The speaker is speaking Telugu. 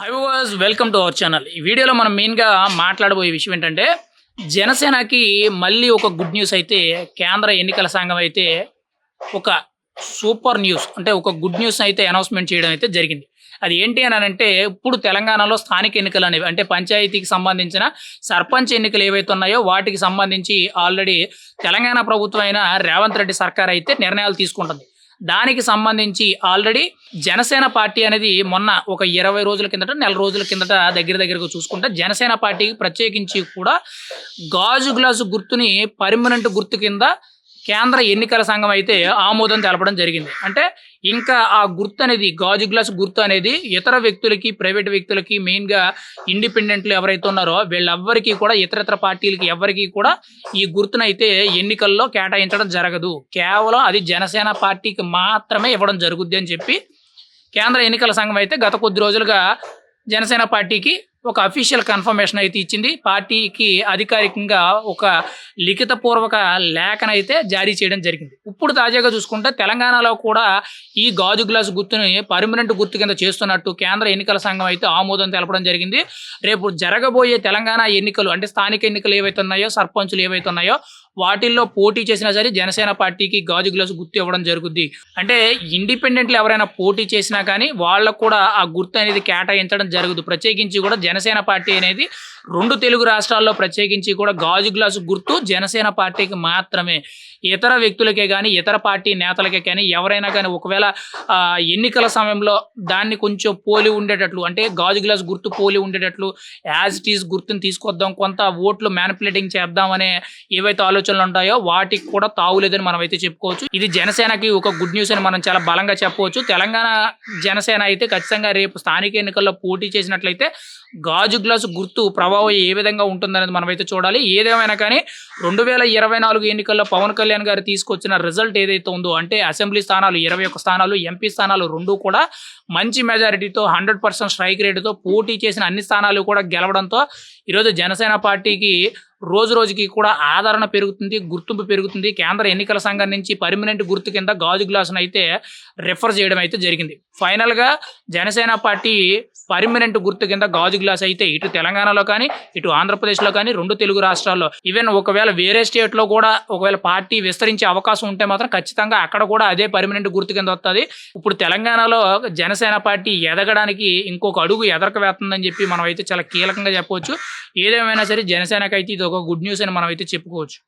Hi was welcome to our channel ఈ వీడియోలో మనం మెయిన్గా మాట్లాడబోయే విషయం ఏంటంటే జనసేనకి మళ్ళీ ఒక గుడ్ న్యూస్ అయితే కేంద్ర ఎన్నికల సంఘం అయితే ఒక సూపర్ న్యూస్ అంటే ఒక గుడ్ న్యూస్ అయితే అనౌన్స్మెంట్ చేయడం అయితే జరిగింది. అది ఏంటి అని అంటే ఇప్పుడు తెలంగాణలో స్థానిక ఎన్నికలు అనేవి అంటే పంచాయతీకి సంబంధించిన సర్పంచ్ ఎన్నికలు ఏవైతే ఉన్నాయో వాటికి సంబంధించి ఆల్రెడీ తెలంగాణ ప్రభుత్వం అయిన రేవంత్ రెడ్డి సర్కార్ అయితే నిర్ణయాలు తీసుకుంటుంది. దానికి సంబంధించి ఆల్రెడీ జనసేన పార్టీ అనేది మొన్న ఒక ఇరవై రోజుల కిందట నెల రోజుల కిందట దగ్గర దగ్గరకు చూసుకుంటే జనసేన పార్టీకి ప్రత్యేకించి కూడా గాజు గ్లాసు గుర్తుని పర్మనెంట్ గుర్తు కింద కేంద్ర ఎన్నికల సంఘం అయితే ఆమోదం తెలపడం జరిగింది. అంటే ఇంకా ఆ గుర్తు అనేది గాజు గ్లాస్ గుర్తు అనేది ఇతర వ్యక్తులకి ప్రైవేట్ వ్యక్తులకి మెయిన్గా ఇండిపెండెంట్లు ఎవరైతే ఉన్నారో వీళ్ళెవ్వరికీ కూడా ఇతర పార్టీలకి ఎవరికి కూడా ఈ గుర్తునైతే ఎన్నికల్లో కేటాయించడం జరగదు. కేవలం అది జనసేన పార్టీకి మాత్రమే ఇవ్వడం జరుగుద్ది అని చెప్పి కేంద్ర ఎన్నికల సంఘం అయితే గత కొద్ది రోజులుగా జనసేన పార్టీకి ఒక అఫీషియల్ కన్ఫర్మేషన్ అయితే ఇచ్చింది. పార్టీకి అధికారికంగా ఒక లిఖితపూర్వక లేఖనైతే జారీ చేయడం జరిగింది. ఇప్పుడు తాజాగా చూసుకుంటే తెలంగాణలో కూడా ఈ గాజు గ్లాస్ గుర్తుని పర్మనెంట్ గుర్తు కింద చేస్తున్నట్టు కేంద్ర ఎన్నికల సంఘం అయితే ఆమోదం తెలపడం జరిగింది. రేపు జరగబోయే తెలంగాణ ఎన్నికలు అంటే స్థానిక ఎన్నికలు ఏవైతే ఉన్నాయో సర్పంచులు ఏవైతే ఉన్నాయో వాటిల్లో పోటీ చేసినా సరే జనసేన పార్టీకి గాజు గ్లాసు గుర్తు ఇవ్వడం జరుగుద్ది. అంటే ఇండిపెండెంట్లు ఎవరైనా పోటీ చేసినా కానీ వాళ్ళకు కూడా ఆ గుర్తు అనేది కేటాయించడం జరుగుతుంది ప్రత్యేకించి కూడా జనసేన పార్టీ అనేది రెండు తెలుగు రాష్ట్రాల్లో ప్రత్యేకించి కూడా గాజు గ్లాసు గుర్తు జనసేన పార్టీకి మాత్రమే. ఇతర వ్యక్తులకే కానీ ఇతర పార్టీ నేతలకే కానీ ఎవరైనా కానీ ఒకవేళ ఎన్నికల సమయంలో దాన్ని కొంచెం పోలి ఉండేటట్లు అంటే గాజు గ్లాస్ గుర్తు పోలి ఉండేటట్లు యాజ్ ఇట్ ఈస్ గుర్తుని తీసుకొద్దాం కొంత ఓట్లు మ్యానిపులేటింగ్ చేద్దామనే ఏవైతే ఆలోచనలు ఉంటాయో వాటికి కూడా తావులేదని మనం అయితే చెప్పుకోవచ్చు. ఇది జనసేనకి ఒక గుడ్ న్యూస్ అని మనం చాలా బలంగా చెప్పవచ్చు. తెలంగాణ జనసేన అయితే ఖచ్చితంగా రేపు స్థానిక ఎన్నికల్లో పోటీ చేసినట్లయితే గాజు గ్లాసు గుర్తు ప్రభావం ఏ విధంగా ఉంటుందనేది మనమైతే చూడాలి. ఏదేమైనా కానీ రెండు వేల ఇరవై నాలుగు ఎన్నికల్లో పవన్ కళ్యాణ్ గారు తీసుకొచ్చిన రిజల్ట్ ఏదైతే ఉందో అంటే అసెంబ్లీ స్థానాలు ఇరవై ఒక్క స్థానాలు ఎంపీ స్థానాలు రెండు కూడా మంచి మెజారిటీతో హండ్రెడ్ పర్సెంట్ స్ట్రైక్ రేటుతో పోటీ చేసిన అన్ని స్థానాలు కూడా గెలవడంతో ఈరోజు జనసేన పార్టీకి రోజు రోజుకి కూడా ఆదరణ పెరుగుతుంది గుర్తింపు పెరుగుతుంది. కేంద్ర ఎన్నికల సంఘం నుంచి పర్మనెంట్ గుర్తు కింద గాజు గ్లాసును అయితే రిఫర్ చేయడం అయితే జరిగింది. ఫైనల్గా జనసేన పార్టీ పర్మనెంట్ గుర్తు కింద గాజు గ్లాస్ అయితే ఇటు తెలంగాణలో కానీ ఇటు ఆంధ్రప్రదేశ్లో కానీ రెండు తెలుగు రాష్ట్రాల్లో. ఈవెన్ ఒకవేళ వేరే స్టేట్లో కూడా ఒకవేళ పార్టీ విస్తరించే అవకాశం ఉంటే మాత్రం ఖచ్చితంగా అక్కడ కూడా అదే పర్మనెంట్ గుర్తు కింద వస్తుంది ఇప్పుడు తెలంగాణలో జనసేన పార్టీ ఎదగడానికి ఇంకొక అడుగు ఎదరక వేస్తుందని చెప్పి మనం అయితే చాలా కీలకంగా చెప్పవచ్చు. ఏదేమైనా సరే జనసేనకైతే ఇది ఒక గుడ్ న్యూస్ అని మనం అయితే చెప్పుకోవచ్చు.